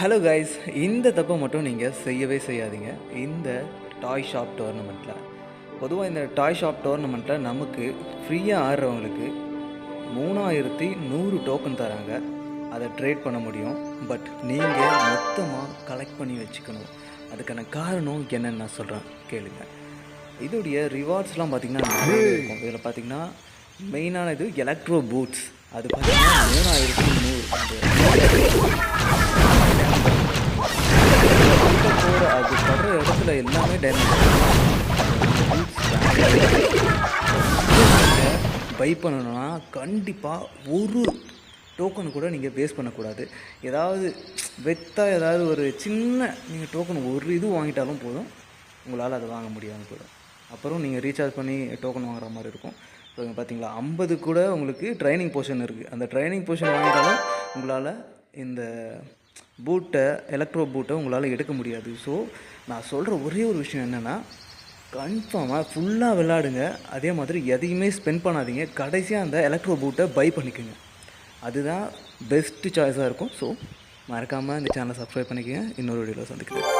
Hello guys இந்த தப்பை மட்டும் நீங்கள் செய்யவே செய்யாதீங்க. இந்த டாய் ஷாப் டோர்னமெண்ட்டில் பொதுவாக இந்த டாய் ஷாப் டோர்னமெண்ட்டில் நமக்கு ஃப்ரீயாக ஆடுறவங்களுக்கு மூணாயிரத்தி நூறு டோக்கன் தராங்க. அதை ட்ரேட் பண்ண முடியும். பட் நீங்கள் மொத்தமாக கலெக்ட் பண்ணி வச்சுக்கணும். அதுக்கான காரணம் என்னென்னு நான் சொல்கிறேன் கேளுங்க. இதோடைய ரிவார்ட்ஸ்லாம் பார்த்திங்கன்னா நிறைய இருக்கும்? இதில் பார்த்தீங்கன்னா மெயினான இது எலக்ட்ரோ பூட்ஸ் அது பார்த்தீங்கன்னா மூணாயிரத்தி நூறு. பக்கத்தில் எல்லாமே டேமேஜ் பை பண்ணணும்னா கண்டிப்பாக ஒரு டோக்கன் கூட நீங்கள் வேஸ்ட் பண்ணக்கூடாது. ஏதாவது வெத்தாக ஏதாவது ஒரு சின்ன நீங்கள் டோக்கன் ஒரு இது வாங்கிட்டாலும் போதும். உங்களால் அதை வாங்க முடியாமல் போயிடும். அப்புறம் நீங்கள் ரீசார்ஜ் பண்ணி டோக்கன் வாங்குற மாதிரி இருக்கும். ஸோ பார்த்தீங்களா ஐம்பது கூட உங்களுக்கு ட்ரைனிங் போர்ஷன் இருக்குது அந்த ட்ரைனிங் போர்ஷன் வாங்கிட்டாலும் உங்களால் இந்த பூட்டை எலக்ட்ரோ பூட்டை உங்களால் எடுக்க முடியாது. ஸோ நான் சொல்கிற ஒரே ஒரு விஷயம் என்னென்னா கன்ஃபார்மாக ஃபுல்லாக விளாடுங்க அதே மாதிரி எதையுமே ஸ்பெண்ட் பண்ணாதீங்க. கடைசியாக அந்த எலக்ட்ரோ பூட்டை பை பண்ணிக்கோங்க. அதுதான் பெஸ்ட்டு சாய்ஸாக இருக்கும். ஸோ மறக்காமல் இந்த சேனலை சப்ஸ்கிரைப் பண்ணிக்கோங்க. இன்னொரு வீடியோவில் சந்திக்கிறேன்